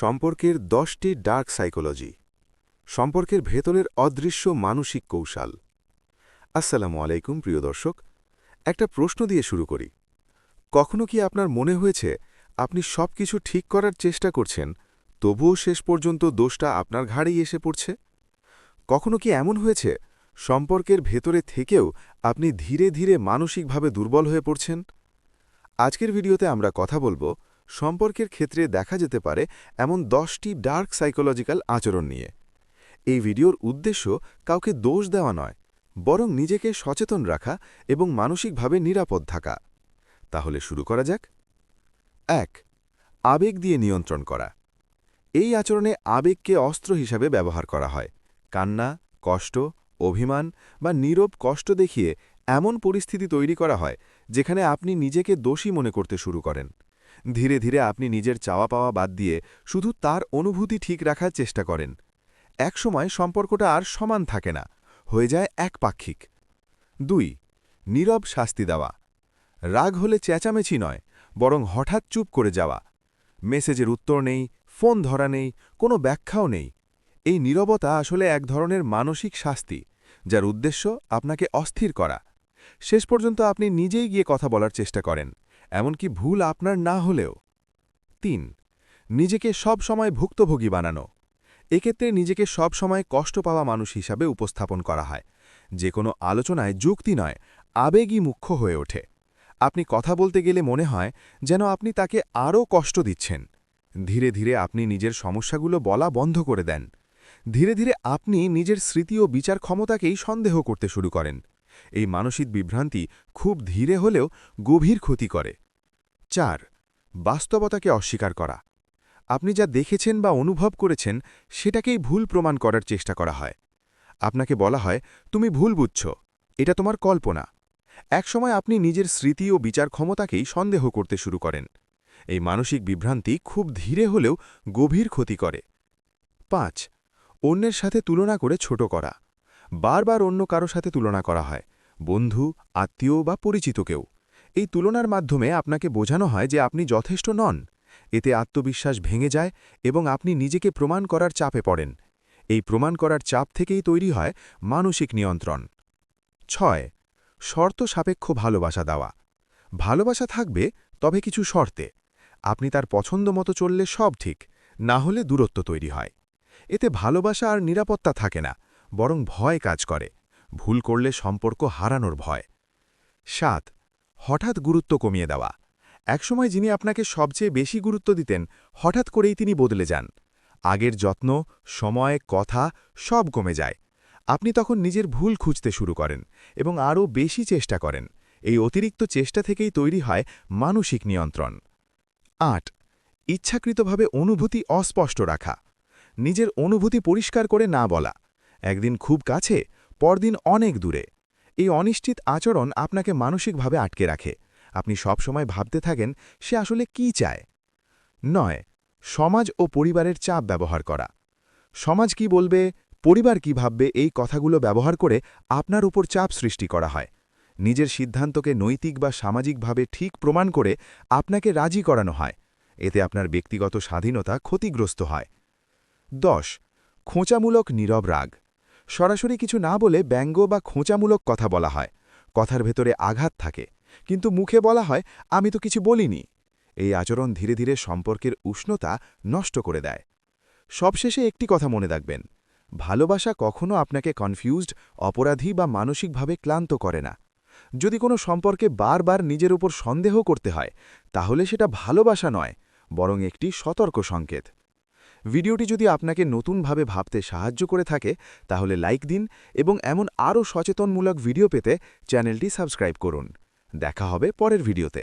সম্পর্কের দশটি dark psychology. সম্পর্কের ভেতরের অদৃশ্য মানসিক কৌশল। আসসালামু আলাইকুম, প্রিয় দর্শক। একটা প্রশ্ন দিয়ে শুরু করি। কখনো কি আপনার মনে হয়েছে, আপনি সব কিছু ঠিক করার চেষ্টা করছেন, তবুও শেষ পর্যন্ত দোষটা আপনার ঘাড়েই এসে পড়ছে? কখনো কি এমন হয়েছে, সম্পর্কের ভেতরে থেকেও আপনি ধীরে ধীরে মানসিকভাবে দুর্বল হয়ে পড়ছেন? আজকের ভিডিওতে আমরা কথা বলব সম্পর্কের ক্ষেত্রে দেখা যেতে পারে এমন দশটি ডার্ক সাইকোলজিক্যাল আচরণ নিয়ে। এই ভিডিওর উদ্দেশ্য কাউকে দোষ দেওয়া নয়, বরং নিজেকে সচেতন রাখা এবং মানসিকভাবে নিরাপদ থাকা। তাহলে শুরু করা যাক। এক, আবেগ দিয়ে নিয়ন্ত্রণ করা। এই আচরণে আবেগকে অস্ত্র হিসাবে ব্যবহার করা হয়। কান্না, কষ্ট, অভিমান বা নীরব কষ্ট দেখিয়ে এমন পরিস্থিতি তৈরি করা হয়, যেখানে আপনি নিজেকে দোষী মনে করতে শুরু করেন। ধীরে ধীরে আপনি নিজের চাওয়া পাওয়া বাদ দিয়ে শুধু তার অনুভূতি ঠিক রাখার চেষ্টা করেন। একসময় সম্পর্কটা আর সমান থাকে না, হয়ে যায় একপাক্ষিক। দুই, নীরব শাস্তি দেওয়া। রাগ হলে চেঁচামেচি নয়, বরং হঠাৎ চুপ করে যাওয়া। মেসেজের উত্তর নেই, ফোন ধরা নেই, কোনো ব্যাখ্যাও নেই। এই নীরবতা আসলে এক ধরনের মানসিক শাস্তি, যার উদ্দেশ্য আপনাকে অস্থির করা। শেষ পর্যন্ত আপনি নিজেই গিয়ে কথা বলার চেষ্টা করেন। এমনকি ভুল আপনার না হলেও। তিন, নিজেকে সব সময় ভুক্তভোগী বানানো। এক্ষেত্রে নিজেকে সব সময় কষ্ট পাওয়া মানুষ হিসাবে উপস্থাপন করা হয়। যে কোনো আলোচনায় যুক্তি নয়, আবেগই মুখ্য হয়ে ওঠে। আপনি কথা বলতে গেলে মনে হয় যেন আপনি তাকে আরও কষ্ট দিচ্ছেন। ধীরে ধীরে আপনি নিজের সমস্যাগুলো বলা বন্ধ করে দেন। ধীরে ধীরে আপনি নিজের স্মৃতি ও বিচার ক্ষমতাকেই সন্দেহ করতে শুরু করেন। এই মানসিক বিভ্রান্তি খুব ধীরে হলেও গভীর ক্ষতি করে। চার, বাস্তবতাকে অস্বীকার করা। আপনি যা দেখেছেন বা অনুভব করেছেন সেটাকেই ভুল প্রমাণ করার চেষ্টা করা হয়। আপনাকে বলা হয়, তুমি ভুল বুঝছ। এটা তোমার কল্পনা। একসময় আপনি নিজের স্মৃতি ও বিচার ক্ষমতাকেই সন্দেহ করতে শুরু করেন। এই মানসিক বিভ্রান্তি খুব ধীরে হলেও গভীর ক্ষতি করে। পাঁচ, অন্যের সাথে তুলনা করে ছোট করা। বারবার অন্য কারও সাথে তুলনা করা হয়, বন্ধু, আত্মীয় বা পরিচিত কেউ। এই তুলনার মাধ্যমে আপনাকে বোঝানো হয় যে আপনি যথেষ্ট নন। এতে আত্মবিশ্বাস ভেঙে যায় এবং আপনি নিজেকে প্রমাণ করার চাপে পড়েন। এই প্রমাণ করার চাপ থেকেই তৈরি হয় মানসিক নিয়ন্ত্রণ। ছয়, শর্ত সাপেক্ষ ভালোবাসা দেওয়া। ভালোবাসা থাকবে, তবে কিছু শর্তে। আপনি তার পছন্দ মতো চললে সব ঠিক, না হলে দূরত্ব তৈরি হয়। এতে ভালোবাসা আর নিরাপত্তা থাকে না। বরং ভয় কাজ করে। ভুল করলে সম্পর্ক হারানোর ভয়। সাত, হঠাৎ গুরুত্ব কমিয়ে দেওয়া। একসময় যিনি আপনাকে সবচেয়ে বেশি গুরুত্ব দিতেন, হঠাৎ করেই তিনি বদলে যান। আগের যত্ন, সময়, কথা সব কমে যায়। আপনি তখন নিজের ভুল খুঁজতে শুরু করেন এবং আরও বেশি চেষ্টা করেন। এই অতিরিক্ত চেষ্টা থেকেই তৈরি হয় মানসিক নিয়ন্ত্রণ। আট, ইচ্ছাকৃতভাবে অনুভূতি অস্পষ্ট রাখা। নিজের অনুভূতি পরিষ্কার করে না বলা। একদিন খুব কাছে, পরদিন অনেক দূরে। এই অনিশ্চিত আচরণ আপনাকে মানসিকভাবে আটকে রাখে। আপনি সবসময় ভাবতে থাকেন, সে আসলে কি চায়। নয়, সমাজ ও পরিবারের চাপ ব্যবহার করা। সমাজ কি বলবে, পরিবার কি ভাববে, এই কথাগুলো ব্যবহার করে আপনার উপর চাপ সৃষ্টি করা হয়। নিজের সিদ্ধান্তকে নৈতিক বা সামাজিকভাবে ঠিক প্রমাণ করে আপনাকে রাজি করানো হয়। এতে আপনার ব্যক্তিগত স্বাধীনতা ক্ষতিগ্রস্ত হয়। দশ, খোঁচামূলক নীরব রাগ। সরাসরি কিছু না বলে ব্যঙ্গ বা খোঁচামূলক কথা বলা হয়। কথার ভেতরে আঘাত থাকে। কিন্তু মুখে বলা হয়, আমি তো কিছু বলিনি। এই আচরণ ধীরে ধীরে সম্পর্কের উষ্ণতা নষ্ট করে দেয়। সবশেষে একটি কথা মনে রাখবেন। ভালোবাসা কখনো আপনাকে কনফিউজড অপরাধী বা মানসিকভাবে ক্লান্ত করে না। যদি কোনো সম্পর্কে বারবার নিজের উপর সন্দেহ করতে হয়, তাহলে সেটা ভালোবাসা নয়, বরং একটি সতর্ক সংকেত। ভিডিওটি যদি আপনাকে নতুনভাবে ভাবতে সাহায্য করে থাকে, তাহলে লাইক দিন এবং এমন আরও সচেতনমূলক ভিডিও পেতে চ্যানেলটি সাবস্ক্রাইব করুন। দেখা হবে পরের ভিডিওতে।